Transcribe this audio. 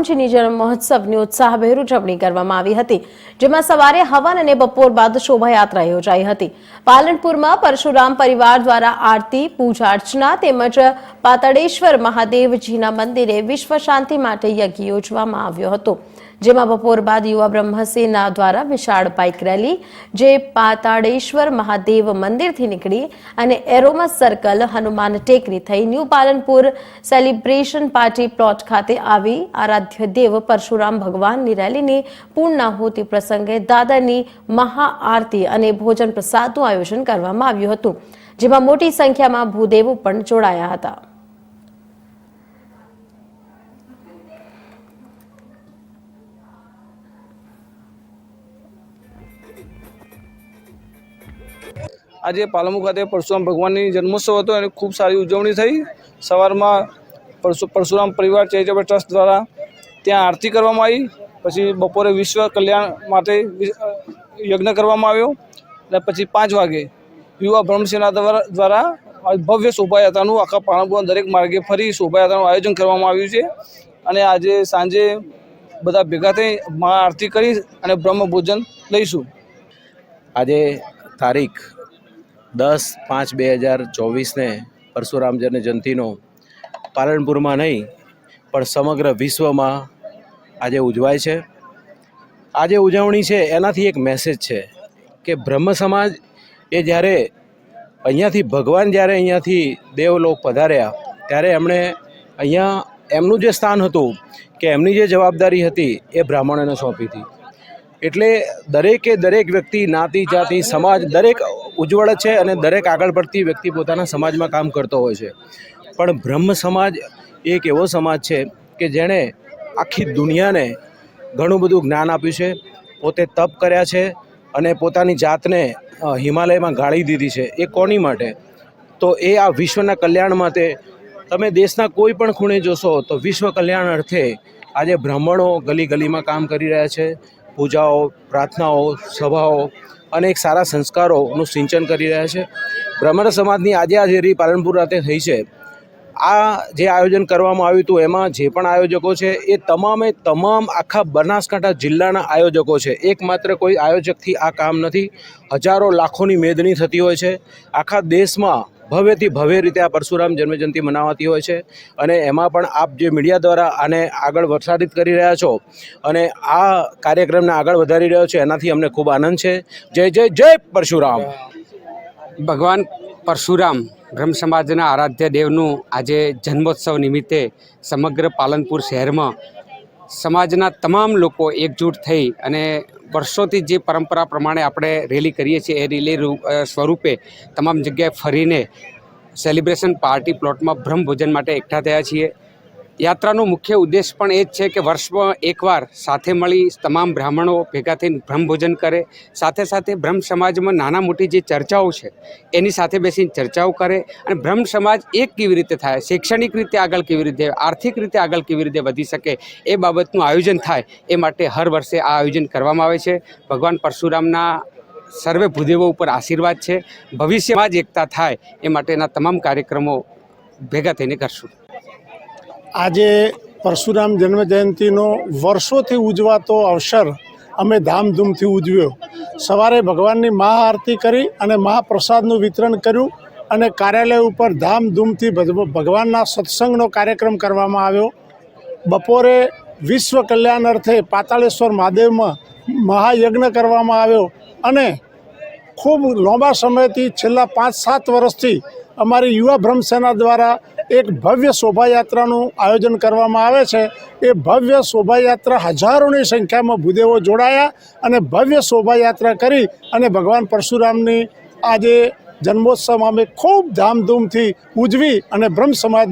પરશુરામજીની જન્મ મહોત્સવની ઉત્સાહભેર ઉજવણી કરવામાં આવી હતી, જેમાં સવારે હવન અને બપોર બાદ શોભાયાત્રા યોજાઈ હતી. પાલનપુરમાં પરશુરામ પરિવાર દ્વારા આરતી, પૂજા અર્ચના તેમજ પાતળેશ્વર મહાદેવજીના મંદિરે વિશ્વ શાંતિ માટે યજ્ઞ યોજવામાં આવ્યો હતો. જેમાં બપોર બાદ યુવા બ્રહ્મસેના દ્વારા વિશાળ બાઇક રેલી, જે પાતાળેશ્વર મહાદેવ મંદિરથી નીકળી અને એરોમસ સર્કલ હનુમાન ટેકરી થઈ new Palanpur celebration party plot ખાતે આવી આરાધ્ય દેવ પરશુરામ ભગવાનની રેલીની પૂર્ણાહુતિ પ્રસંગે દાદાની મહાઆરતી અને ભોજન પ્રસાદનું આયોજન કરવામાં આવ્યું હતું, જેમાં મોટી સંખ્યામાં ભૂદેવો પણ જોડાયા હતા. આજે પાલમુ ખાતે પરશુરામ ભગવાનની જન્મોત્સવ હતો એની ખૂબ સારી ઉજવણી થઈ. સવારમાં પરશુ, પરશુરામ પરિવાર ચેરિટેબલ ટ્રસ્ટ દ્વારા ત્યાં આરતી કરવામાં આવી. પછી બપોરે વિશ્વ કલ્યાણ માટે યજ્ઞ કરવામાં આવ્યો અને પછી પાંચ વાગે યુવા દ્વારા દ્વારા ભવ્ય શોભાયાત્રાનું આખા પાલનપુરના દરેક માર્ગે ફરી શોભાયાત્રાનું આયોજન કરવામાં આવ્યું છે. અને આજે સાંજે બધા ભેગા થઈ મા આરતી કરી અને બ્રહ્મ ભોજન લઈશું. આજે તારીખ દસ પાંચ બે હજાર ચોવીસને પરશુરામ જયંતિનો પાલનપુરમાં નહીં, પણ સમગ્ર વિશ્વમાં આજે ઉજવાય છે. આજે ઉજવણી છે, એનાથી એક મેસેજ છે કે બ્રહ્મ સમાજ એ જ્યારે અહીંયાથી ભગવાન જ્યારે અહીંયાથી દેવલોક પધાર્યા, ત્યારે એમણે અહીંયા એમનું જે સ્થાન હતું, કે એમની જે જવાબદારી હતી એ બ્રાહ્મણોને સોંપી હતી. એટલે દરેકે દરેક વ્યક્તિ, નાતી, જાતિ, સમાજ, દરેક ઉજ્જવળ છે અને દરેક આગળ પડતી વ્યક્તિ પોતાના સમાજમાં કામ કરતો હોય છે. પણ બ્રહ્મ સમાજ એક એવો સમાજ છે કે જેણે આખી દુનિયાને ઘણું બધું જ્ઞાન આપ્યું છે, પોતે તપ કર્યા છે અને પોતાની જાતને હિમાલયમાં ગાળી દીધી છે. એ કોની માટે? તો એ આ વિશ્વના કલ્યાણ માટે. તમે દેશના કોઈ પણ ખૂણે જોશો તો વિશ્વ કલ્યાણ અર્થે આજે બ્રાહ્મણો ગલી ગલીમાં કામ કરી રહ્યા છે પૂજાઓ, પ્રાર્થનાઓ, સભાઓ અને એક સારા સંસ્કારોનું સિંચન કરી રહ્યા છે. બ્રાહ્મણ સમાજની આજે આ જે રી પાલનપુર રાતે થઈ છે. આ જે આયોજન કરવામાં આવ્યું હતું, એમાં જે પણ આયોજકો છે, એ તમામે તમામ આખા બનાસકાંઠા જિલ્લાના આયોજકો છે. એકમાત્ર કોઈ આયોજકથી આ કામ નથી. હજારો લાખોની મેદની થતી હોય છે. આખા દેશમાં ભવ્યથી ભવ્ય રીતે આ પરશુરામ જન્મજયંતિ મનાવાતી હોય છે. અને એમાં પણ આપ જે મીડિયા દ્વારા આને આગળ પ્રસારિત કરી રહ્યા છો અને આ કાર્યક્રમને આગળ વધારી રહ્યો છે, એનાથી અમને ખૂબ આનંદ છે. જય જય જય પરશુરામ. ભગવાન પરશુરામ બ્રહ્મ સમાજના આરાધ્ય દેવનું આજે જન્મોત્સવ નિમિત્તે સમગ્ર પાલનપુર શહેરમાં સમાજના તમામ લોકો એકજૂટ થઈ અને વર્ષોથી જે પરંપરા પ્રમાણે આપણે રેલી કરીએ છીએ, એ રેલી સ્વરૂપે તમામ જગ્યાએ ફરીને સેલિબ્રેશન પાર્ટી પ્લોટમાં બ્રહ્મભોજન માટે એકઠા થયા છીએ. યાત્રાનો મુખ્ય ઉદ્દેશ પણ એ જ છે કે વર્ષમાં એકવાર સાથે મળી તમામ બ્રાહ્મણો ભેગા થઈને બ્રહ્મભોજન કરે. સાથે સાથે બ્રહ્મ સમાજમાં નાના મોટી જે ચર્ચાઓ છે, એની સાથે બેસીને ચર્ચાઓ કરે અને બ્રહ્મ સમાજ એક કેવી રીતે થાય, શૈક્ષણિક રીતે આગળ કેવી રીતે, આર્થિક રીતે આગળ કેવી રીતે વધી શકે એ બાબતનું આયોજન થાય એ માટે હર વર્ષે આ આયોજન કરવામાં આવે છે. ભગવાન પરશુરામના સર્વે ભૂદેવો ઉપર આશીર્વાદ છે. ભવિષ્યમાં જ એકતા થાય એ માટેના તમામ કાર્યક્રમો ભેગા થઈને કરશું. આજે પરશુરામ જન્મજયંતિનો વર્ષોથી ઉજવાતો અવસર અમે ધામધૂમથી ઉજવ્યો. સવારે ભગવાનની મહાઆરતી કરી અને મહાપ્રસાદનું વિતરણ કર્યું અને કાર્યાલય ઉપર ધામધૂમથી ભગવાનના સત્સંગનો કાર્યક્રમ કરવામાં આવ્યો. બપોરે વિશ્વ કલ્યાણ અર્થે પાતાળેશ્વર મહાદેવમાં મહાયજ્ઞ કરવામાં આવ્યો અને ખૂબ લાંબા સમયથી છેલ્લા પાંચ સાત વર્ષથી અમારી યુવા બ્રહ્મસેના દ્વારા એક ભવ્ય શોભાયાત્રાનું આયોજન કરવામાં આવે છે. એ ભવ્ય શોભાયાત્રા હજારોની સંખ્યામાં ભૂદેવો જોડાયા અને ભવ્ય શોભાયાત્રા કરી અને ભગવાન પરશુરામની આજે જન્મોત્સવ અમે ખૂબ ધામધૂમથી ઉજવી અને બ્રહ્મ સમાજની